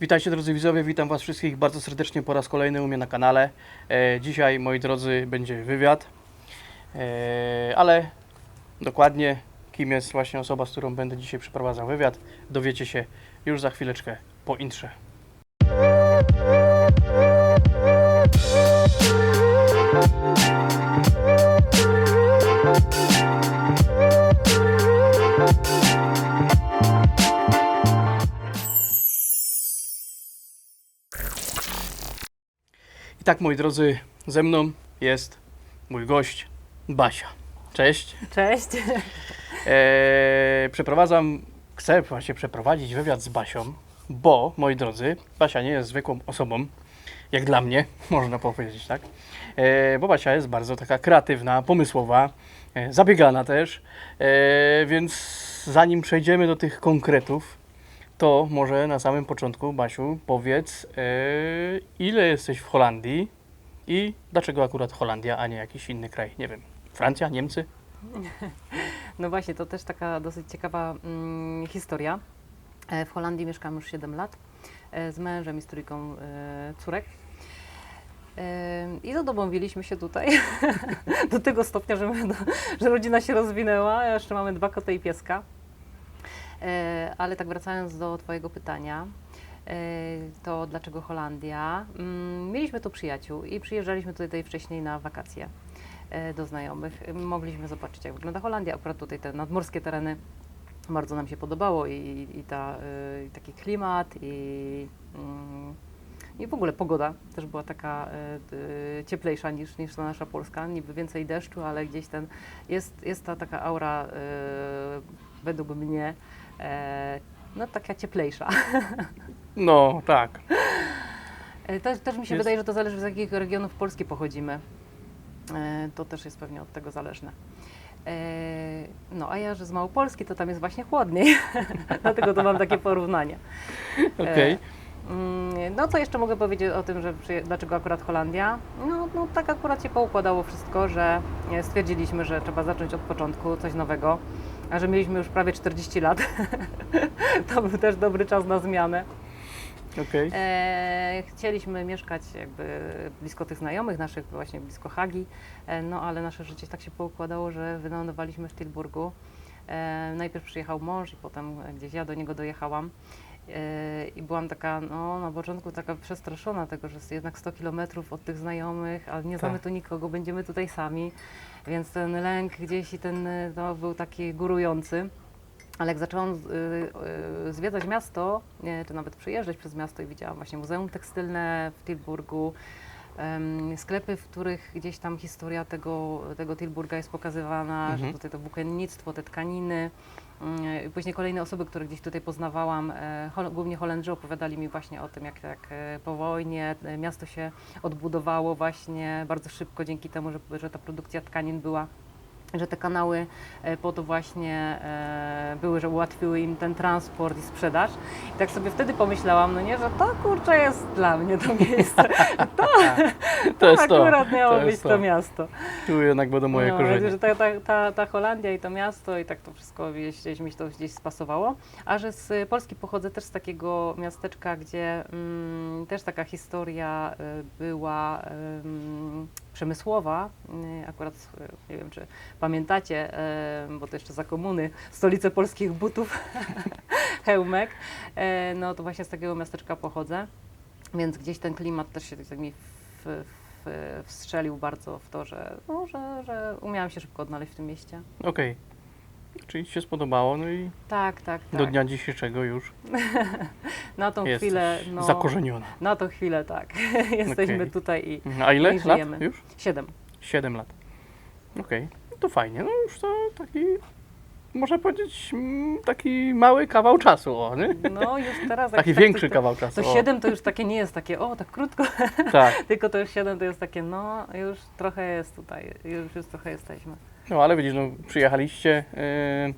Witajcie drodzy widzowie, witam Was wszystkich bardzo serdecznie po raz kolejny u mnie na kanale. E, dzisiaj, moi drodzy, będzie wywiad, e, ale dokładnie kim jest właśnie osoba, z którą będę dzisiaj przeprowadzał wywiad, dowiecie się już za chwileczkę po intrze. I tak, moi drodzy, ze mną jest mój gość, Basia. Cześć. Cześć. Eee, przeprowadzam, chcę właśnie przeprowadzić wywiad z Basią, bo, moi drodzy, Basia nie jest zwykłą osobą, jak dla mnie, można powiedzieć, tak? Eee, bo Basia jest bardzo taka kreatywna, pomysłowa, e, zabiegana też, e, więc zanim przejdziemy do tych konkretów, to może na samym początku, Basiu, powiedz, e, ile jesteś w Holandii i dlaczego akurat Holandia, a nie jakiś inny kraj, nie wiem, Francja, Niemcy? No właśnie, to też taka dosyć ciekawa mm, historia. E, W Holandii mieszkam już 7 lat e, z mężem i z trójką córek. I zadomowiliśmy się tutaj do tego stopnia, że, że rodzina się rozwinęła. Jeszcze mamy dwa koty i pieska. E, Ale tak wracając do Twojego pytania, e, to dlaczego Holandia? Mm, Mieliśmy tu przyjaciół i przyjeżdżaliśmy tutaj wcześniej na wakacje e, do znajomych. Mogliśmy zobaczyć, jak wygląda Holandia. Akurat tutaj te nadmorskie tereny bardzo nam się podobało i, i ta, i taki klimat i, mm, i w ogóle pogoda też była taka cieplejsza niż, niż ta nasza Polska. Niby więcej deszczu, ale gdzieś ten jest, jest ta taka aura według mnie no taka cieplejsza. No, tak. E, Też, mi się Jest- wydaje, że to zależy z jakich regionów Polski pochodzimy. E, To też jest pewnie od tego zależne. E, No a ja, że z Małopolski, to tam jest właśnie chłodniej. Dlatego to mam takie porównanie. Okej. Mm, No co jeszcze mogę powiedzieć o tym, że dlaczego akurat Holandia? No, no tak akurat się poukładało wszystko, że e, stwierdziliśmy, że trzeba zacząć od początku, coś nowego. A że mieliśmy już prawie 40 lat, to był też dobry czas na zmianę. Okej. E, chcieliśmy mieszkać jakby blisko tych znajomych naszych, właśnie blisko Hagi, e, no ale nasze życie tak się poukładało, że wylądowaliśmy w Tilburgu. E, najpierw przyjechał mąż i potem gdzieś ja do niego dojechałam. E, I byłam taka, no na początku taka przestraszona tego, że jest jednak 100 kilometrów od tych znajomych, ale nie znamy Tak. tu nikogo, będziemy tutaj sami. Więc ten lęk gdzieś i ten no, był taki górujący. Ale jak zaczęłam y, y, zwiedzać miasto, czy nawet przejeżdżać przez miasto i widziałam właśnie Muzeum Tekstylne w Tilburgu, sklepy, w których gdzieś tam historia tego, tego Tilburga jest pokazywana, Mhm. że tutaj to włókiennictwo, te tkaniny. I Później kolejne osoby, które gdzieś tutaj poznawałam, e, głównie Holendrzy opowiadali mi właśnie o tym, jak, jak e, po wojnie e, miasto się odbudowało właśnie bardzo szybko dzięki temu, że, że ta produkcja tkanin była że te kanały e, po to właśnie e, były, że ułatwiły im ten transport i sprzedaż. I tak sobie wtedy pomyślałam, no nie, że to kurczę jest dla mnie to miejsce. To, To to. akurat miało to być jest to miasto. Tu jednak będą moje no, korzenie. Że ta, ta, ta, Holandia i to miasto i tak to wszystko gdzieś, mi to gdzieś spasowało. A że z Polski pochodzę też z takiego miasteczka, gdzie mm, też taka historia y, była przemysłowa. Akurat nie wiem, czy pamiętacie, bo to jeszcze za komuny, stolicę polskich butów, Hełmek. Y, no to właśnie z takiego miasteczka pochodzę. Więc gdzieś ten klimat też się tak mi w, w, wstrzelił bardzo w to, że, no, że, że umiałam się szybko odnaleźć w tym mieście. Okej. Czyli ci się spodobało, no i Tak, tak, tak. do dnia dzisiejszego już na tą jesteś chwilę, no, zakorzeniona. na tą chwilę tak. Jesteśmy Okej. tutaj i Mhm. A ile i lat już? siedem. Siedem lat. Okej. No to fajnie. No już to taki, można powiedzieć, mm, taki mały kawał czasu, o, nie? No już teraz. Taki tak większy to, kawał czasu. To siedem to już takie nie jest takie, o tak krótko, Tak. tylko to już siedem to jest takie, no już trochę jest tutaj, już, już trochę jesteśmy. No ale widzisz, no przyjechaliście yy,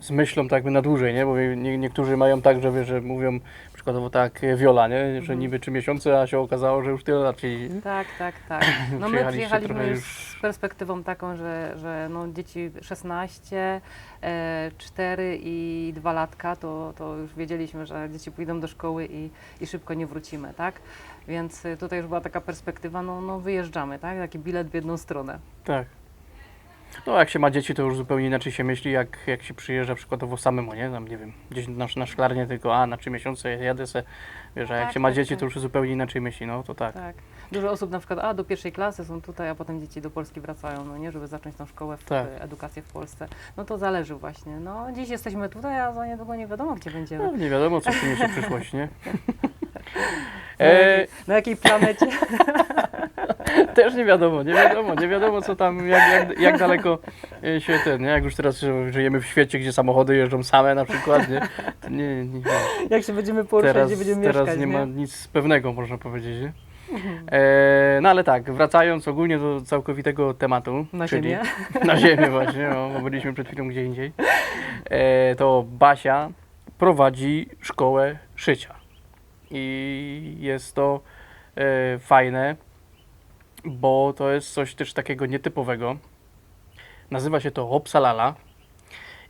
z myślą tak jakby na dłużej, nie? Bo nie, niektórzy mają tak, że, wiesz, że mówią, przykładowo tak Wiola, nie? że Mhm. niby trzy miesiące, a się okazało, że już tyle lat siedzi. Tak, tak, tak. No my przyjechaliśmy już z perspektywą taką, że, że no dzieci 16, e, 4 i 2 latka, to, to już wiedzieliśmy, że dzieci pójdą do szkoły i, i szybko nie wrócimy, tak? Więc y, tutaj już była taka perspektywa, no, no wyjeżdżamy, tak? Taki bilet w jedną stronę. Tak. No jak się ma dzieci, to już zupełnie inaczej się myśli, jak, jak się przyjeżdża przykładowo samemu, nie? Tam nie wiem, gdzieś na, na szklarnię tylko, a na trzy miesiące jadę se, wiesz, a jak Tak, się ma tak, dzieci, tak. to już zupełnie inaczej myśli, no to tak. Tak. Dużo osób na przykład, a do pierwszej klasy są tutaj, a potem dzieci do Polski wracają, no nie, żeby zacząć tą szkołę, w, Tak. edukację w Polsce. No to zależy właśnie. No dziś jesteśmy tutaj, a za niedługo nie wiadomo, gdzie będziemy. No, nie wiadomo, co przyniesie przyszłość, nie? Na E, jakiej, na jakiej planecie? też nie wiadomo, nie wiadomo, nie wiadomo co tam, jak, jak, jak daleko e, się ten, nie? Jak już teraz ży- żyjemy w świecie, gdzie samochody jeżdżą same na przykład, nie? To nie, nie Jak się będziemy poruszać, teraz, gdzie będziemy teraz mieszkać, nie nie? ma nic pewnego, można powiedzieć, nie? Mhm. E, no ale tak, wracając ogólnie do całkowitego tematu, Na czyli ziemię. na ziemię właśnie, no, bo byliśmy przed chwilą gdzie indziej, e, to Basia prowadzi szkołę szycia i jest to e, fajne, bo to jest coś też takiego nietypowego. Nazywa się to Hopsalala.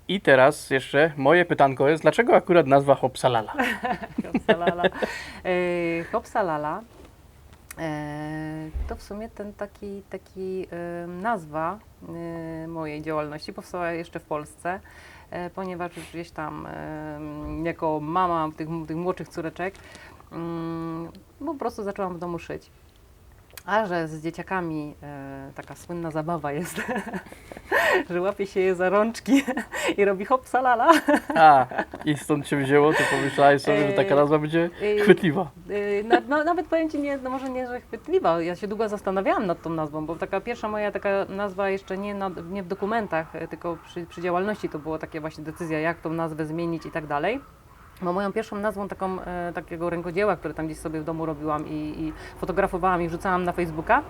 I teraz jeszcze moje pytanko jest, dlaczego akurat nazwa Hopsalala? Hopsalala. E, Hopsalala e, to w sumie ten taki, taki nazwa e, mojej działalności powstała jeszcze w Polsce, ponieważ już gdzieś tam jako mama tych, tych młodszych córeczek po prostu zaczęłam w domu szyć. A że z dzieciakami e, taka słynna zabawa jest, że łapie się je za rączki i robi hop salala. A, i stąd się wzięło, to pomyślałeś sobie, że taka Eee, nazwa będzie Yy, chwytliwa. Yy, na, no, nawet powiem Ci, nie, no może nie, że chwytliwa, ja się długo zastanawiałam nad tą nazwą, bo taka pierwsza moja taka nazwa jeszcze nie, na, nie w dokumentach, e, tylko przy, przy działalności to było takie właśnie decyzja, jak tą nazwę zmienić i tak dalej. Bo moją pierwszą nazwą taką, e, takiego rękodzieła, które tam gdzieś sobie w domu robiłam i, i fotografowałam i wrzucałam na Facebooka,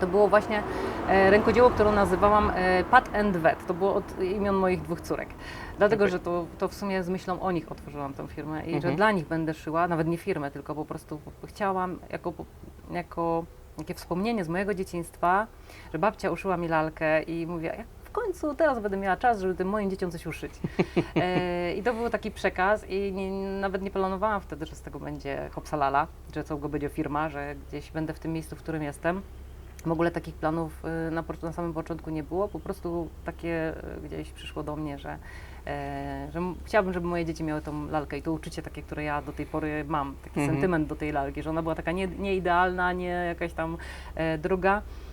to było właśnie e, rękodzieło, które nazywałam e, Pat and Vet. To było od imion moich dwóch córek. Dlatego, Okej. że to, to w sumie z myślą o nich otworzyłam tę firmę i że Mhm. dla nich będę szyła, nawet nie firmę, tylko po prostu chciałam jako, jako takie wspomnienie z mojego dzieciństwa, że babcia uszyła mi lalkę i mówię, jak końcu teraz będę miała czas, żeby tym moim dzieciom coś uszyć. E, I to był taki przekaz i nie, nawet nie planowałam wtedy, że z tego będzie Hopsalala, że co go będzie firma, że gdzieś będę w tym miejscu, w którym jestem. W ogóle takich planów y, na, na samym początku nie było, po prostu takie y, gdzieś przyszło do mnie, że, e, że chciałabym, żeby moje dzieci miały tą lalkę i to uczucie takie, które ja do tej pory mam, taki Mhm. sentyment do tej lalki, że ona była taka nie, nie nie jakaś tam e, droga, e,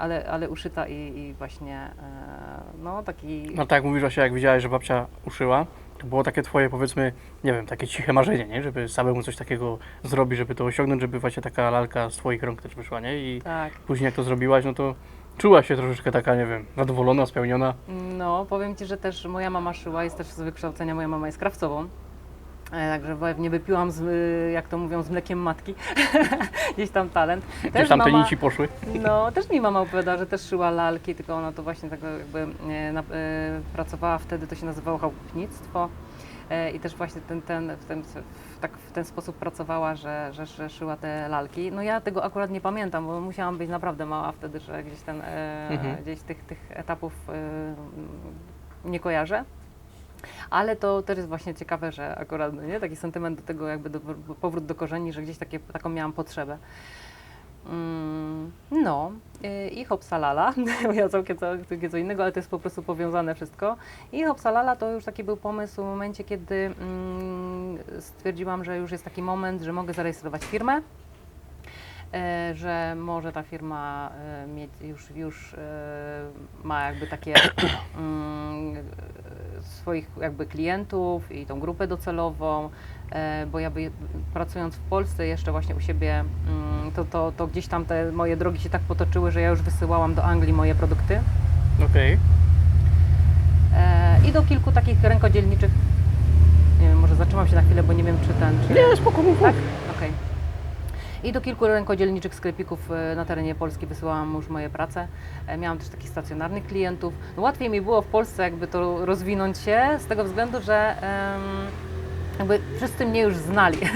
ale, ale uszyta i, i właśnie e, no taki... No tak, mówisz właśnie, jak widziałeś, że babcia uszyła, to było takie twoje, powiedzmy, nie wiem, takie ciche marzenie, nie? Żeby samemu coś takiego zrobić, żeby to osiągnąć, żeby właśnie taka lalka z twoich rąk też wyszła, nie? I Tak. później jak to zrobiłaś, no to czułaś się troszeczkę taka, nie wiem, zadowolona, spełniona. No, powiem Ci, że też moja mama szyła, jest też z wykształcenia, moja mama jest krawcową. E, Także nie wypiłam, z, y, jak to mówią, z mlekiem matki. Gdzieś tam talent. Gdzieś tam te nici poszły. No, też mi mama opowiada, że też szyła lalki, tylko ona to właśnie tak jakby e, na, e, pracowała wtedy, to się nazywało chałupnictwo. E, I też właśnie ten, ten, w, ten, w, tak w ten sposób pracowała, że, że, że szyła te lalki. No ja tego akurat nie pamiętam, bo musiałam być naprawdę mała wtedy, że gdzieś ten, e, Mhm. gdzieś tych, tych etapów e, nie kojarzę. Ale to też jest właśnie ciekawe, że akurat no nie, taki sentyment do tego, jakby do, powrót do korzeni, że gdzieś takie, taką miałam potrzebę. Mm, no y, i Hopsalala, ja całkiem, całkiem co innego, ale to jest po prostu powiązane wszystko. I Hopsalala to już taki był pomysł w momencie, kiedy mm, stwierdziłam, że już jest taki moment, że mogę zarejestrować firmę. E, że może ta firma e, mieć już, już e, ma jakby takie mm, swoich jakby klientów i tą grupę docelową, e, bo ja by, pracując w Polsce jeszcze właśnie u siebie, mm, to, to, to gdzieś tam te moje drogi się tak potoczyły, że ja już wysyłałam do Anglii moje produkty Okej. e, i do kilku takich rękodzielniczych, nie wiem, może zatrzymam się na chwilę, bo nie wiem czy ten, czy... Nie, spoko, mów, Tak? Okej. I do kilku rękodzielniczych sklepików e, na terenie Polski wysyłałam już moje prace. E, Miałam też takich stacjonarnych klientów. No, łatwiej mi było w Polsce jakby to rozwinąć się z tego względu, że jakby wszyscy mnie już znali.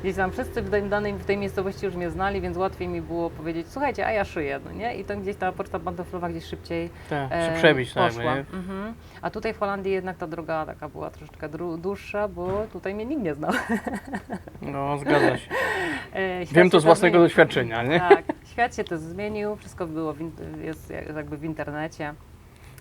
Gdzieś tam wszyscy w tej, danej, w tej miejscowości już mnie znali, więc łatwiej mi było powiedzieć, słuchajcie, a ja szyję, no nie? I to gdzieś ta poczta pantoflowa gdzieś szybciej Tak, e, się przebić, poszła. Mhm. A tutaj w Holandii jednak ta droga taka była troszeczkę dłuższa, bo tutaj mnie nikt nie znał. No, zgadza się. E, świat Wiem to z własnego zmienił. doświadczenia, nie? Tak, świat się też zmienił, wszystko było w jest jakby w internecie.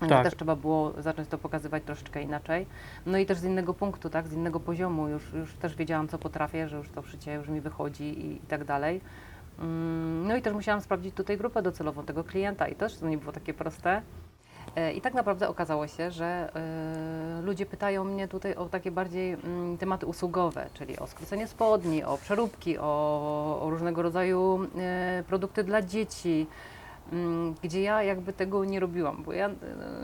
Tak. Też trzeba było zacząć to pokazywać troszeczkę inaczej. No i też z innego punktu, tak, z innego poziomu. Już, już też wiedziałam, co potrafię, że już to szycie już mi wychodzi i, i tak dalej. Mm, No i też musiałam sprawdzić tutaj grupę docelową tego klienta i też to nie było takie proste. E, I tak naprawdę okazało się, że e, ludzie pytają mnie tutaj o takie bardziej mm, tematy usługowe, czyli o skrócenie spodni, o przeróbki, o, o różnego rodzaju e, produkty dla dzieci, mm, gdzie ja jakby tego nie robiłam, bo ja e,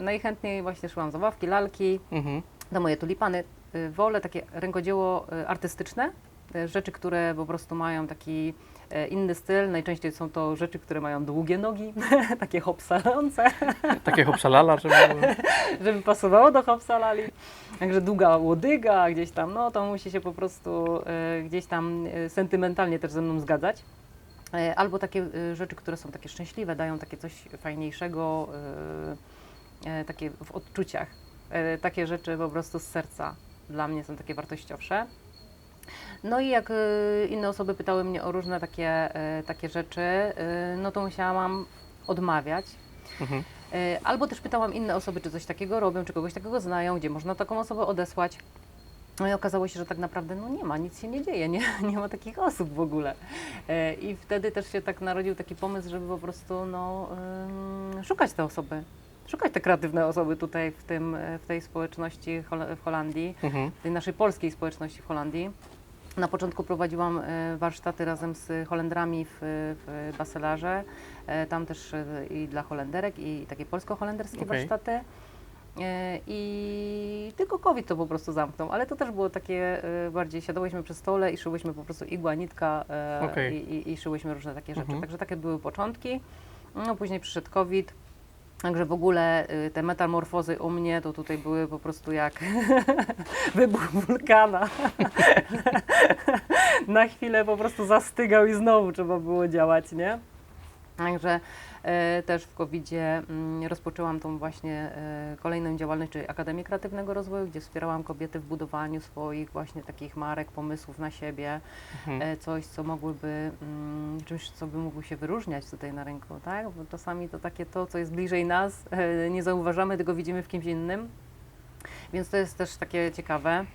najchętniej właśnie szyłam zabawki, lalki, Mhm. na moje tulipany. Y, Wolę takie rękodzieło y, artystyczne, y, rzeczy, które po prostu mają taki y, inny styl. Najczęściej są to rzeczy, które mają długie nogi, takie hopsalące, Takie hopsalala, żeby żeby pasowało do hopsalali. Także długa łodyga gdzieś tam, no to musi się po prostu y, gdzieś tam y, sentymentalnie też ze mną zgadzać. Albo takie rzeczy, które są takie szczęśliwe, dają takie coś fajniejszego, takie w odczuciach. Takie rzeczy po prostu z serca dla mnie są takie wartościowsze. No i jak y, inne osoby pytały mnie o różne takie, y, takie rzeczy, y, no to musiałam odmawiać. Mhm. Albo też pytałam inne osoby, czy coś takiego robią, czy kogoś takiego znają, gdzie można taką osobę odesłać. No i okazało się, że tak naprawdę no nie ma, nic się nie dzieje, nie, nie ma takich osób w ogóle. I wtedy też się tak narodził taki pomysł, żeby po prostu no, szukać te osoby. Szukać te kreatywne osoby tutaj w, tym, w tej społeczności w Holandii, Mhm. tej naszej polskiej społeczności w Holandii. Na początku prowadziłam e, warsztaty razem z Holendrami w, w Baselarze. E, Tam też e, i dla Holenderek, i takie polsko-holenderskie Okej. warsztaty. I tylko COVID to po prostu zamknął, ale to też było takie bardziej, siadałyśmy przy stole i szyłyśmy po prostu igła, nitka Okej. i, i, i szyłyśmy różne takie rzeczy. Mhm. Także takie były początki. No później przyszedł COVID. Także w ogóle y, te metamorfozy u mnie to tutaj były po prostu jak wybuch wulkana. Na chwilę po prostu zastygał i znowu trzeba było działać, nie? Także też w COVID-zie mm, rozpoczęłam tą właśnie e, kolejną działalność, czyli Akademię Kreatywnego Rozwoju, gdzie wspierałam kobiety w budowaniu swoich właśnie takich marek, pomysłów na siebie, Mhm. e, coś, co mogłyby, mm, czymś, co by mogło się wyróżniać tutaj na rynku, tak? Bo czasami to takie to, co jest bliżej nas, e, nie zauważamy, tylko widzimy w kimś innym. Więc to jest też takie ciekawe,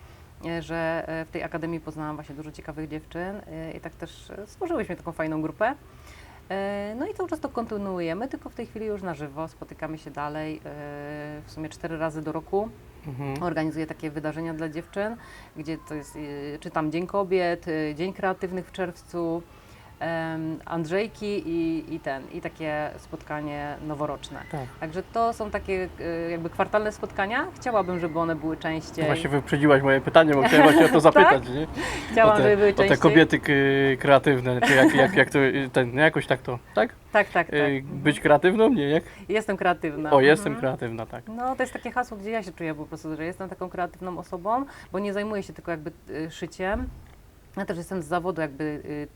e, że e, w tej akademii poznałam właśnie dużo ciekawych dziewczyn e, i tak też e, stworzyłyśmy taką fajną grupę. E, No i cały czas to kontynuujemy, tylko w tej chwili już na żywo, spotykamy się dalej, e, w sumie cztery razy do roku. Mhm. Organizuję takie wydarzenia dla dziewczyn, gdzie to jest, y, czytam Dzień Kobiet, Dzień Kreatywnych w czerwcu, Andrzejki i, i ten, i takie spotkanie noworoczne. Tak. Także to są takie y, jakby kwartalne spotkania. Chciałabym, żeby one były częściej. To właśnie wyprzedziłaś moje pytanie, bo chciałem właśnie o to zapytać, nie? Chciałam, o te, żeby były o te częściej. kobiety kreatywne, czy jak, jak, jak to, ten, no jakoś tak to, tak? Tak, tak, tak. Y, Być kreatywną? Nie, jak? Jestem kreatywna. O, jestem Mhm. kreatywna, tak. No, to jest takie hasło, gdzie ja się czuję po prostu, że jestem taką kreatywną osobą, bo nie zajmuję się tylko jakby y, szyciem. Ja też jestem z zawodu jakby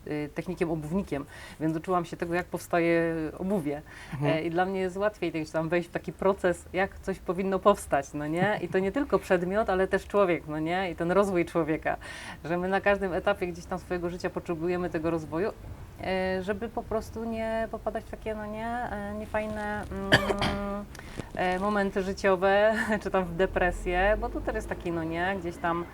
y, y, technikiem, obuwnikiem, więc uczyłam się tego, jak powstaje obuwie. Mhm. E, I dla mnie jest łatwiej gdzieś tam wejść w taki proces, jak coś powinno powstać, no nie? I to nie tylko przedmiot, ale też człowiek, no nie? I ten rozwój człowieka, że my na każdym etapie gdzieś tam swojego życia potrzebujemy tego rozwoju, e, żeby po prostu nie popadać w takie, no nie, e, niefajne mm, momenty życiowe, czy tam w depresję, bo to też jest taki, no nie, gdzieś tam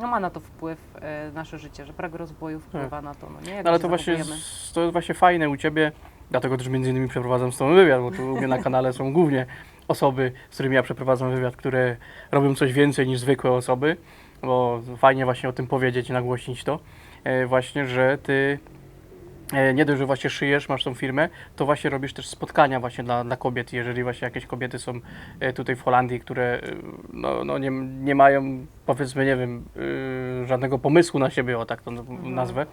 no ma na to wpływ e, nasze życie, że brak rozwoju wpływa na to, no nie? Jak No, ale to właśnie, z- to jest właśnie fajne u Ciebie, dlatego też między innymi przeprowadzam z Tobą wywiad, bo tu u mnie na kanale są głównie osoby, z którymi ja przeprowadzam wywiad, które robią coś więcej niż zwykłe osoby, bo fajnie właśnie o tym powiedzieć i nagłośnić to, e, właśnie, że Ty nie dość, że właśnie szyjesz, masz tą firmę, to właśnie robisz też spotkania właśnie dla, dla kobiet. Jeżeli właśnie jakieś kobiety są e, tutaj w Holandii, które e, no, no nie, nie mają powiedzmy, nie wiem, e, żadnego pomysłu na siebie, o tak to Mhm. nazwę,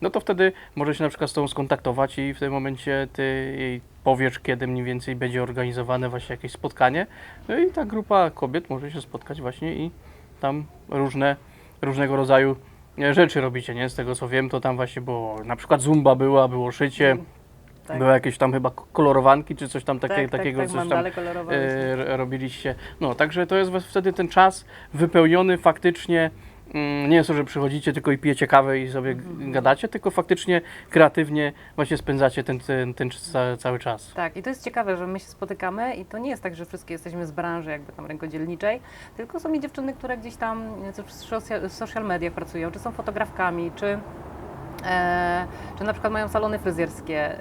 no to wtedy może się na przykład z Tobą skontaktować i w tym momencie Ty jej powiesz, kiedy mniej więcej będzie organizowane właśnie jakieś spotkanie. No i ta grupa kobiet może się spotkać właśnie i tam różne, różnego rodzaju e, rzeczy robicie, nie? Z tego co wiem, to tam właśnie było, na przykład zumba była, było szycie, Tak. były jakieś tam chyba kolorowanki, czy coś tam takie, tak, takiego, tak, tak, coś tam e, robiliście. No, także to jest wtedy ten czas wypełniony faktycznie. Mm, Nie jest to, że przychodzicie tylko i pijecie kawę i sobie Mhm. gadacie, tylko faktycznie kreatywnie właśnie spędzacie ten, ten, ten ca- cały czas. Tak, i to jest ciekawe, że my się spotykamy i to nie jest tak, że wszystkie jesteśmy z branży jakby tam rękodzielniczej, tylko są i dziewczyny, które gdzieś tam w social, mediach pracują, czy są fotografkami, czy, czy na przykład mają salony fryzjerskie,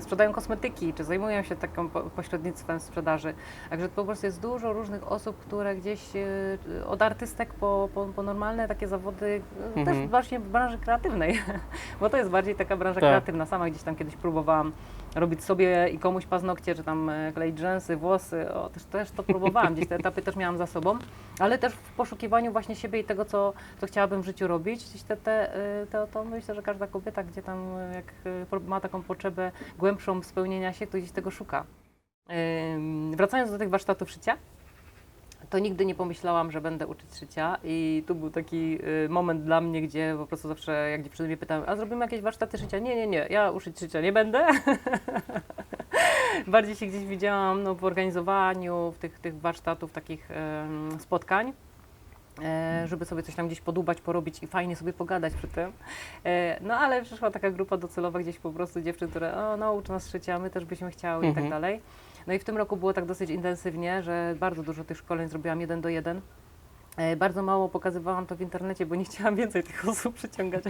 sprzedają kosmetyki, czy zajmują się taką po, pośrednictwem sprzedaży. Także po prostu jest dużo różnych osób, które gdzieś e, od artystek po, po, po normalne takie zawody, e, Mhm. też właśnie w branży kreatywnej, bo to jest bardziej taka branża Tak. kreatywna. Sama gdzieś tam kiedyś próbowałam robić sobie i komuś paznokcie, czy tam e, kleić rzęsy, włosy, o, też, też to próbowałam, gdzieś te etapy też miałam za sobą, ale też w poszukiwaniu właśnie siebie i tego, co, co chciałabym w życiu robić, gdzieś te, te, e, to, myślę, że każda kobieta, gdzie tam e, jak e, ma taką potrzebę głębszą spełnienia się, to gdzieś tego szuka. Wracając do tych warsztatów szycia, to nigdy nie pomyślałam, że będę uczyć szycia i tu był taki y, moment dla mnie, gdzie po prostu zawsze jak dziewczyny mnie pytały, a zrobimy jakieś warsztaty szycia? Nie, nie, nie, ja uczyć szycia nie będę. Bardziej się gdzieś widziałam no, w organizowaniu w tych, tych warsztatów, takich spotkań. E, żeby sobie coś tam gdzieś podubać, porobić i fajnie sobie pogadać przy tym. E, no ale przyszła taka grupa docelowa gdzieś po prostu dziewczyn, które o, no uczy nas szycia, my też byśmy chciały i Mhm. tak dalej. No i w tym roku było tak dosyć intensywnie, że bardzo dużo tych szkoleń zrobiłam jeden do jeden. E, Bardzo mało pokazywałam to w internecie, bo nie chciałam więcej tych osób przyciągać.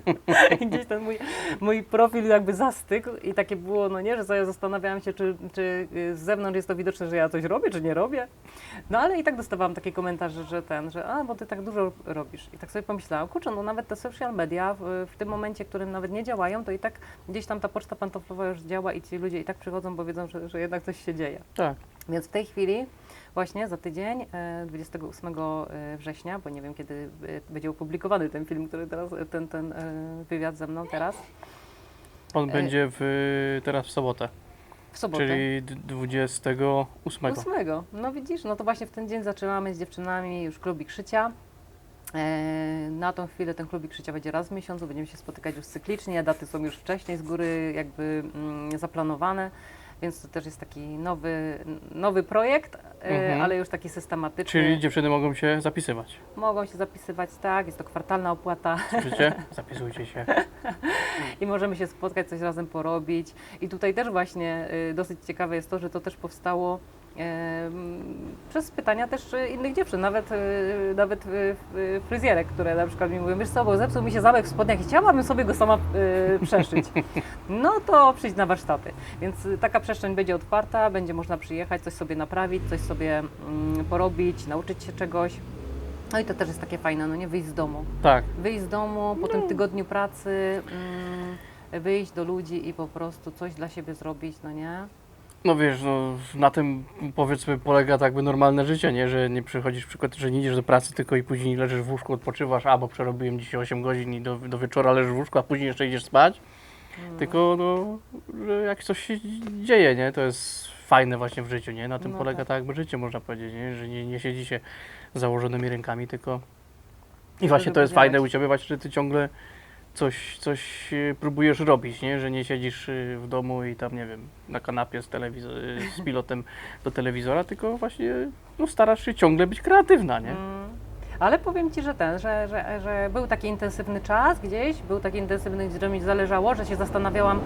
Gdzieś ten mój, mój profil jakby zastygł i takie było, no nie, że sobie zastanawiałam się, czy, czy y, z zewnątrz jest to widoczne, że ja coś robię, czy nie robię. No ale i tak dostawałam takie komentarze, że ten, że a, bo ty tak dużo robisz. I tak sobie pomyślałam, kurczę, no nawet te social media w, w tym momencie, w którym nawet nie działają, to i tak gdzieś tam ta poczta pantoflowa już działa i ci ludzie i tak przychodzą, bo wiedzą, że, że jednak coś się dzieje. Tak. Więc w tej chwili, właśnie za tydzień, e, 28 września, bo nie wiem kiedy e, będzie opublikowany ten film, który teraz, ten, ten e, wywiad ze mną teraz, On E, będzie w, teraz w sobotę, w sobotę. czyli d- 28. 8. No widzisz, no to właśnie w ten dzień zaczynamy z dziewczynami już klubik szycia. E, Na tą chwilę ten klubik szycia będzie raz w miesiącu, będziemy się spotykać już cyklicznie, daty są już wcześniej z góry jakby mm, zaplanowane, więc to też jest taki nowy, nowy projekt, e, Mhm. ale już taki systematyczny. Czyli dziewczyny mogą się zapisywać. Mogą się zapisywać, tak, jest to kwartalna opłata Słyszycie? Zapisujcie się. i możemy się spotkać, coś razem porobić. I tutaj też właśnie y, dosyć ciekawe jest to, że to też powstało przez pytania też y, innych dziewczyn, nawet, y, nawet y, fryzjerek, które na przykład mi mówią, wiesz co, bo zepsuł mi się zamek w spodniach i chciałabym sobie go sama przeszyć. No to przyjdź na warsztaty. Więc taka przestrzeń będzie otwarta, będzie można przyjechać, coś sobie naprawić, coś sobie mm, porobić, nauczyć się czegoś. No i to też jest takie fajne, no nie wyjść z domu Tak. wyjść z domu po No. tym tygodniu pracy, mm, wyjść do ludzi i po prostu coś dla siebie zrobić, no nie? No wiesz, no, na tym powiedzmy polega tak jakby normalne życie, nie? Że nie przychodzisz przykład, że nie idziesz do pracy tylko i później leżysz w łóżku, odpoczywasz, a bo przerobiłem dzisiaj 8 godzin i do, do wieczora leżysz w łóżku, a później jeszcze idziesz spać. Tylko no, że jak coś się dzieje, nie? To jest fajne właśnie w życiu, nie? Na tym No polega tak. tak jakby życie, można powiedzieć, nie? Że nie, nie siedzi się z założonymi rękami, tylko... I właśnie to jest fajne u Ciebie właśnie, że Ty ciągle coś, coś e, próbujesz robić, nie? Że nie siedzisz e, w domu i tam, nie wiem, na kanapie z, e, z pilotem do telewizora, tylko właśnie no, starasz się ciągle być kreatywna, nie? Mm. Ale powiem Ci, że ten, że, że, że był taki intensywny czas gdzieś, był taki intensywny, że mi zależało, że się zastanawiałam,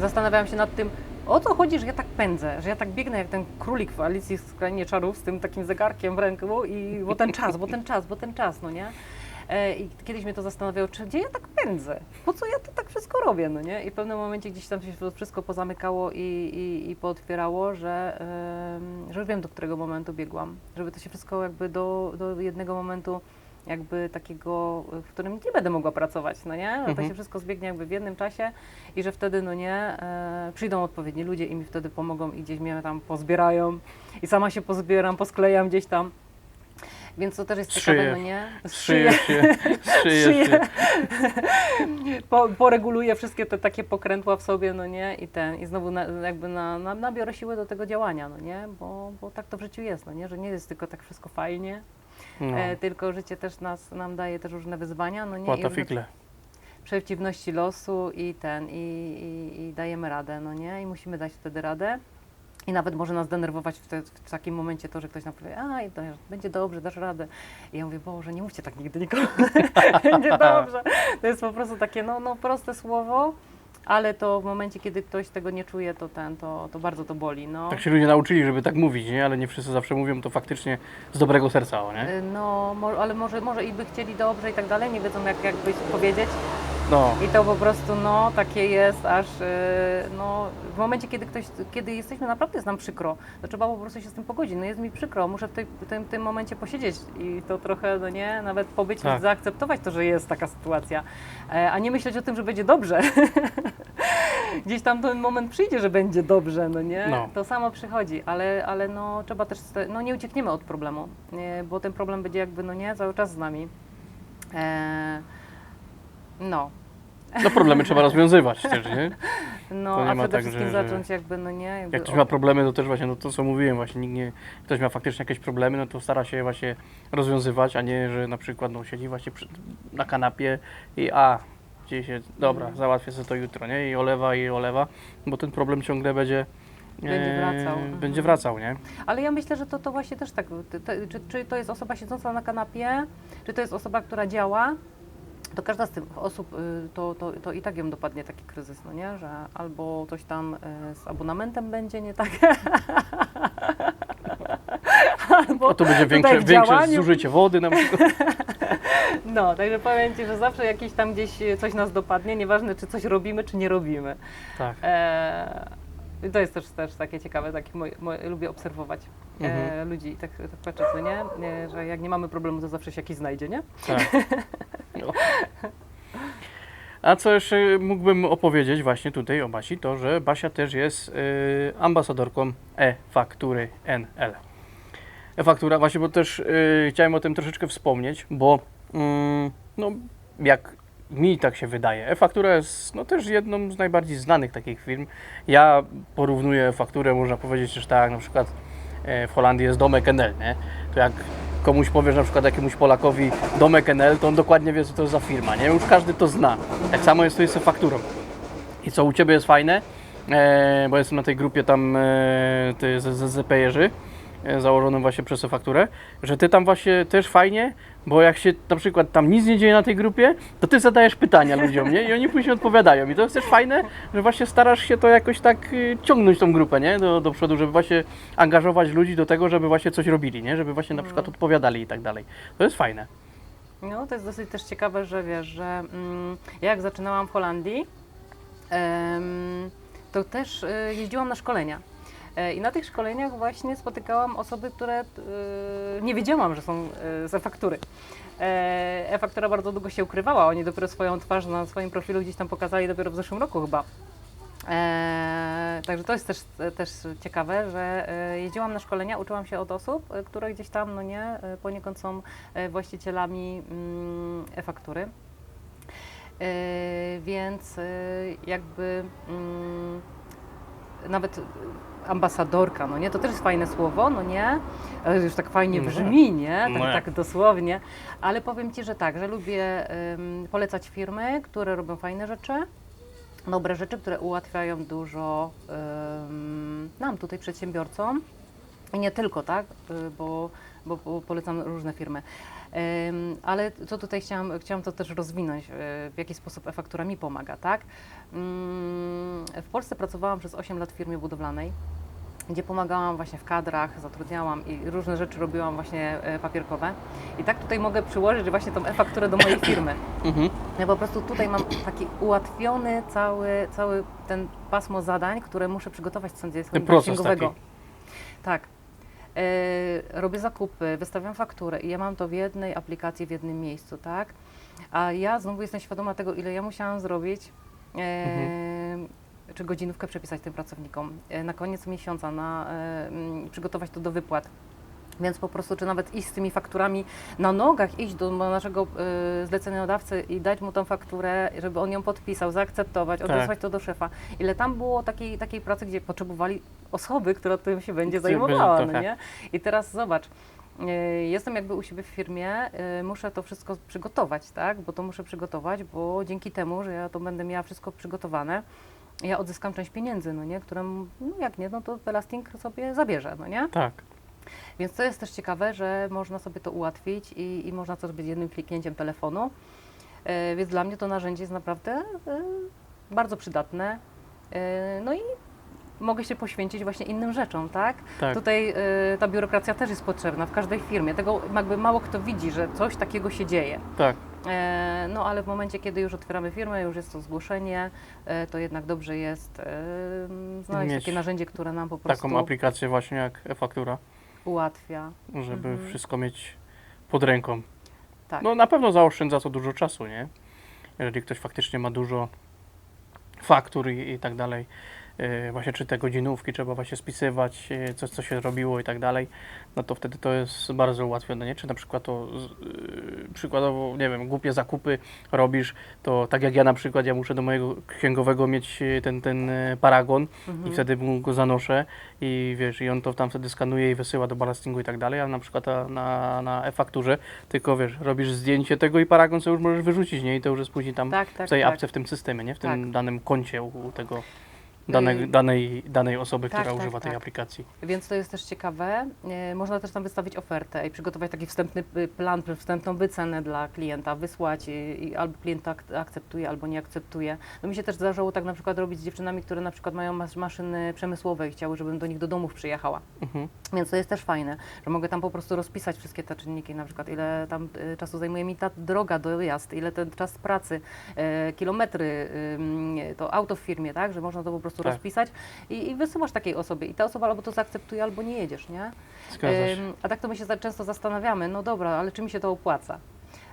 zastanawiałam się nad tym, o co chodzi, że ja tak pędzę, że ja tak biegnę jak ten królik w Alicji w Krainie Czarów z tym takim zegarkiem w ręku i bo ten czas, bo ten czas, bo ten czas, no nie? E, I kiedyś mnie to zastanawiało, czy gdzie ja tak pędzę? Po co ja to tak wszystko robię, no nie? I w pewnym momencie gdzieś tam się wszystko pozamykało i, i, i pootwierało, że, że już wiem, do którego momentu biegłam. Żeby to się wszystko jakby do, do jednego momentu jakby takiego, w którym nie będę mogła pracować, no nie? Że to Mhm. się wszystko zbiegnie jakby w jednym czasie i że wtedy, no nie, e, przyjdą odpowiedni ludzie i mi wtedy pomogą i gdzieś mnie tam pozbierają i sama się pozbieram, posklejam gdzieś tam. Więc to też jest Zszyję. ciekawe, no nie? Zszyje się, zszyje Szyję. się. po, poreguluję wszystkie te takie pokrętła w sobie, no nie? I ten, i znowu na, jakby na, na, nabiorę siłę do tego działania, no nie? Bo, bo tak to w życiu jest, no nie? Że nie jest tylko tak wszystko fajnie, No, e, tylko życie też nas, nam daje też różne wyzwania, no nie? Płata figle. przeciwności losu i ten, i, i, i dajemy radę, no nie? I musimy dać wtedy radę. I nawet może nas denerwować w, te, w takim momencie to, że ktoś nam powie, a będzie dobrze, dasz radę. I ja mówię, Boże, nie mówcie tak nigdy nikomu, będzie dobrze. To jest po prostu takie, no, no proste słowo, ale to w momencie, kiedy ktoś tego nie czuje, to ten, to, to bardzo to boli, no. Tak się ludzie nauczyli, żeby tak mówić, nie? Ale nie wszyscy zawsze mówią to faktycznie z dobrego serca, nie? Y, No, ale może, może i by chcieli dobrze i tak dalej, nie wiedzą jak, jak powiedzieć. No, I to po prostu, no, takie jest, aż, yy, no, w momencie, kiedy ktoś, kiedy jesteśmy, naprawdę jest nam przykro, to trzeba po prostu się z tym pogodzić. No jest mi przykro, muszę w, tej, w tym, tym momencie posiedzieć i to trochę, no nie, nawet pobyć, Tak. zaakceptować to, że jest taka sytuacja, e, a nie myśleć o tym, że będzie dobrze. Gdzieś tam ten moment przyjdzie, że będzie dobrze, no nie? No. To samo przychodzi, ale, ale no trzeba też, no nie uciekniemy od problemu, nie, bo ten problem będzie jakby, no nie, cały czas z nami. E, no, no problemy trzeba rozwiązywać też, nie? no, To nie a ma przede tak, wszystkim że- że- zacząć jakby, no nie, jakby Jak ktoś ma problemy, to też właśnie, no to co mówiłem właśnie, nikt nie, ktoś ma faktycznie jakieś problemy, no to stara się je właśnie rozwiązywać, a nie, że na przykład no, siedzi właśnie przy, na kanapie i a, gdzieś się, dobra, Mhm. załatwię sobie to jutro, nie? I olewa, i olewa, bo ten problem ciągle będzie Będzie wracał, e, mhm. będzie wracał, nie? Ale ja myślę, że to, to właśnie też tak, ty- ty- czy, czy to jest osoba siedząca na kanapie, czy to jest osoba, która działa, to każda z tych osób, y, to, to, to i tak ją dopadnie taki kryzys, no nie? Że albo coś tam y, z abonamentem będzie nie tak, albo A tu będzie większe, większe zużycie wody na przykład. No, także powiem Ci, że zawsze jakieś tam gdzieś coś nas dopadnie, nieważne czy coś robimy, czy nie robimy. Tak. E, to jest też, też takie ciekawe, takie moje, moje, lubię obserwować e, Mhm. ludzi tak, tak patrzeć, no nie? E, że jak nie mamy problemu, to zawsze się jakiś znajdzie, nie? Tak. A co jeszcze mógłbym opowiedzieć właśnie tutaj o Basi, to że Basia też jest y, ambasadorką e-faktury NL. E-faktura, właśnie, bo też y, chciałem o tym troszeczkę wspomnieć, bo mm, no, jak mi tak się wydaje, e-faktura jest no, też jedną z najbardziej znanych takich firm. Ja porównuję e-fakturę, można powiedzieć też tak, na przykład w Holandii jest domek NL, nie? To jak komuś powiesz na przykład jakiemuś Polakowi domek NL, to on dokładnie wie, co to jest za firma, nie? Już każdy to zna. Tak samo jest to z fakturą. I co u Ciebie jest fajne, e, bo jestem na tej grupie tam e, z, z ZPR-zy, e, założonym właśnie przez fakturę, że Ty tam właśnie też fajnie, bo jak się na przykład tam nic nie dzieje na tej grupie, to Ty zadajesz pytania ludziom, nie? I oni później odpowiadają. I to jest też fajne, że właśnie starasz się to jakoś tak y, ciągnąć tą grupę, nie? Do, do przodu, żeby właśnie angażować ludzi do tego, żeby właśnie coś robili, nie? Żeby właśnie na przykład odpowiadali i tak dalej. To jest fajne. No, to jest dosyć też ciekawe, że wiesz, że mm, ja jak zaczynałam w Holandii, to też y, jeździłam na szkolenia. E, I na tych szkoleniach właśnie spotykałam osoby, które y, nie wiedziałam, że są y, z e-faktury. E, E-faktura bardzo długo się ukrywała, oni dopiero swoją twarz na swoim profilu gdzieś tam pokazali dopiero w zeszłym roku chyba. E, także to jest też, też ciekawe, że e, jeździłam na szkolenia, uczyłam się od osób, e, które gdzieś tam, no nie, e, poniekąd są e, właścicielami mm, e-faktury. E, więc e, jakby mm, nawet ambasadorka, no nie, to też jest fajne słowo, no nie, ale już tak fajnie No. brzmi, nie, tak, No tak dosłownie, ale powiem Ci, że tak, że lubię polecać firmy, które robią fajne rzeczy, dobre rzeczy, które ułatwiają dużo nam tutaj przedsiębiorcom. I nie tylko, tak, y, bo, bo, bo polecam różne firmy. Ale co tutaj chciałam, chciałam to też rozwinąć, y, w jaki sposób e-faktura mi pomaga, tak? Mm, W Polsce pracowałam przez 8 lat w firmie budowlanej, gdzie pomagałam właśnie w kadrach, zatrudniałam i różne rzeczy robiłam właśnie e, papierkowe. I tak tutaj mogę przyłożyć właśnie tą e-fakturę do mojej firmy. Mhm. Ja po prostu tutaj mam taki ułatwiony cały, cały ten pasmo zadań, które muszę przygotować z proces księgowego. taki. Tak. E, robię zakupy, wystawiam fakturę i ja mam to w jednej aplikacji, w jednym miejscu, tak? A ja znowu jestem świadoma tego, ile ja musiałam zrobić, e, czy godzinówkę przepisać tym pracownikom. E, na koniec miesiąca, na, przygotować to do wypłat. Więc po prostu, czy nawet iść z tymi fakturami na nogach, iść do naszego y, zleceniodawcy i dać mu tą fakturę, żeby on ją podpisał, zaakceptować, Tak. odesłać to do szefa. Ile tam było takiej, takiej pracy, gdzie potrzebowali osoby, która tym się będzie zajmowała, no tak. nie? I teraz zobacz, y, jestem jakby u siebie w firmie, y, muszę to wszystko przygotować, tak? Bo to muszę przygotować, bo dzięki temu, że ja to będę miała wszystko przygotowane, ja odzyskam część pieniędzy, no nie? Którą, no jak nie, no to Belasting sobie zabierze, no nie? Tak. Więc to jest też ciekawe, że można sobie to ułatwić i, i można to zrobić jednym kliknięciem telefonu. E, więc dla mnie to narzędzie jest naprawdę e, bardzo przydatne. E, no i mogę się poświęcić właśnie innym rzeczom, tak? Tak. Tutaj ta biurokracja też jest potrzebna w każdej firmie. Tego jakby mało kto widzi, że coś takiego się dzieje. Tak. E, no ale w momencie, kiedy już otwieramy firmę, już jest to zgłoszenie, e, to jednak dobrze jest e, znaleźć Mieć takie narzędzie, które nam po prostu Taką aplikację właśnie jak e-faktura, ułatwia. żeby Mhm. wszystko mieć pod ręką. Tak. No na pewno zaoszczędza to dużo czasu, nie? Jeżeli ktoś faktycznie ma dużo faktur i, i tak dalej, właśnie czy te godzinówki trzeba właśnie spisywać, yy, coś co się robiło i tak dalej, no to wtedy to jest bardzo ułatwione, nie? Czy na przykład to yy, przykładowo, nie wiem, głupie zakupy robisz, to tak jak ja na przykład, ja muszę do mojego księgowego mieć ten, ten paragon Mhm. i wtedy mu go zanoszę i wiesz, i on to tam wtedy skanuje i wysyła do ballastingu i tak dalej, a na przykład na, na e-fakturze tylko wiesz, robisz zdjęcie tego i paragon sobie już możesz wyrzucić, nie? I to już jest później tam Tak, tak, w tej tak. apce, w tym systemie, nie? W tym Tak. danym koncie u u tego danej, Yy, danej, danej osoby, tak, która tak, używa tej tak. aplikacji. Więc to jest też ciekawe. E, Można też tam wystawić ofertę i przygotować taki wstępny y, plan, wstępną wycenę dla klienta, wysłać i, i albo klient ak akceptuje, albo nie akceptuje. No mi się też zdarzyło tak na przykład robić z dziewczynami, które na przykład mają mas- maszyny przemysłowe i chciały, żebym do nich do domów przyjechała. Mhm. Więc to jest też fajne, że mogę tam po prostu rozpisać wszystkie te czynniki, na przykład ile tam y, czasu zajmuje mi ta droga, dojazd, ile ten czas pracy, e, kilometry, to auto w firmie, tak, że można to po prostu Tak. rozpisać i, i wysyłasz takiej osobie i ta osoba albo to zaakceptuje, albo nie jedziesz, nie? Ym, a tak to my się za, często zastanawiamy, no dobra, ale czy mi się to opłaca?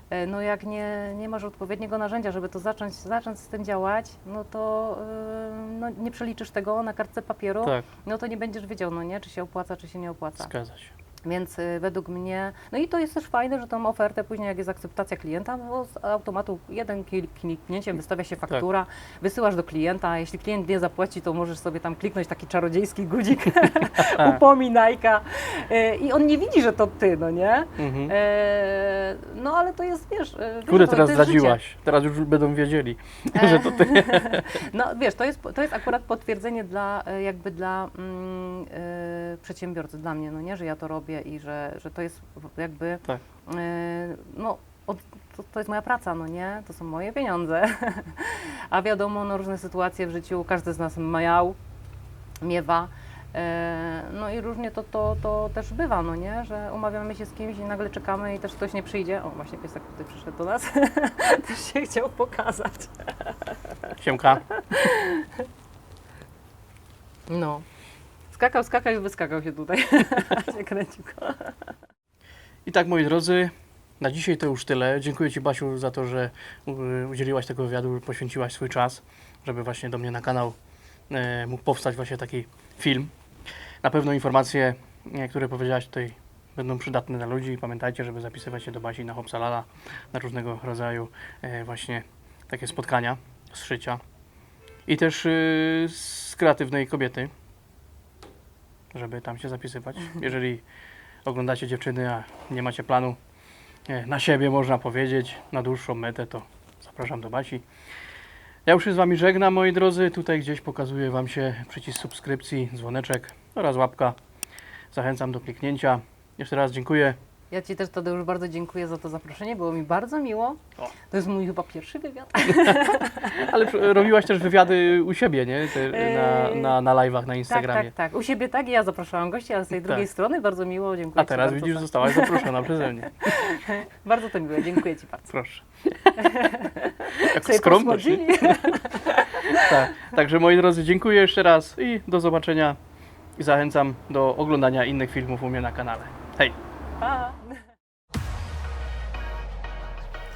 E, No jak nie, nie masz odpowiedniego narzędzia, żeby to zacząć, zacząć z tym działać, no to ym, no, nie przeliczysz tego na kartce papieru, Tak, no to nie będziesz wiedział, no nie, czy się opłaca, czy się nie opłaca. zgadza się. Więc y, według mnie, no i to jest też fajne, że tą ofertę później jak jest akceptacja klienta, bo z automatu jeden klik- kliknięciem wystawia się faktura, wysyłasz do klienta, a jeśli klient nie zapłaci, to możesz sobie tam kliknąć taki czarodziejski guzik, upominajka y, i on nie widzi, że to ty, no nie? Mhm. E, no ale to jest, wiesz... e, to- teraz życie. zdradziłaś. Teraz już będą wiedzieli, E, że to ty. No wiesz, to jest, to jest akurat potwierdzenie dla, e, jakby dla mm, e, przedsiębiorcy, dla mnie, no nie, że ja to robię i że, że to jest jakby, Tak. e, no od, to, to jest moja praca, no nie, to są moje pieniądze. A wiadomo, no różne sytuacje w życiu, każdy z nas miał, miewa. E, No i różnie to, to, to też bywa, no nie, że umawiamy się z kimś i nagle czekamy i też ktoś nie przyjdzie. O, właśnie piesek tutaj przyszedł do nas, też się chciał pokazać. Siemka. No. Skakał, skakał i wyskakał się tutaj. I tak, moi drodzy, na dzisiaj to już tyle. Dziękuję Ci, Basiu, za to, że y, udzieliłaś tego wywiadu, poświęciłaś swój czas, żeby właśnie do mnie na kanał e, mógł powstać właśnie taki film. Na pewno informacje, e, które powiedziałaś tutaj będą przydatne dla ludzi. Pamiętajcie, żeby zapisywać się do Basi na Hopsalala, na różnego rodzaju e, właśnie takie spotkania z szycia. I też z kreatywnej kobiety, żeby tam się zapisywać. Jeżeli oglądacie dziewczyny, a nie macie planu e, na siebie, można powiedzieć, na dłuższą metę, to zapraszam do Basi. Ja już się z Wami żegnam, moi drodzy. Tutaj gdzieś pokazuje Wam się przycisk subskrypcji, dzwoneczek oraz łapka. Zachęcam do kliknięcia. Jeszcze raz dziękuję. Ja Ci też Tadeusz bardzo dziękuję za to zaproszenie, było mi bardzo miło. O. To jest mój chyba pierwszy wywiad. Ale robiłaś też wywiady u siebie, nie? Te, na, Eee, na, na live'ach na tak, Instagramie. tak, tak. U siebie tak i ja zapraszałam gości, ale z tej Tak. drugiej strony bardzo miło, dziękuję A teraz widzisz, zostałaś zaproszona przeze mnie. Bardzo to miłe, dziękuję Ci bardzo. Proszę. Jak skromność. Tak. Także moi drodzy, dziękuję jeszcze raz i do zobaczenia. I zachęcam do oglądania innych filmów u mnie na kanale. Hej! Pa.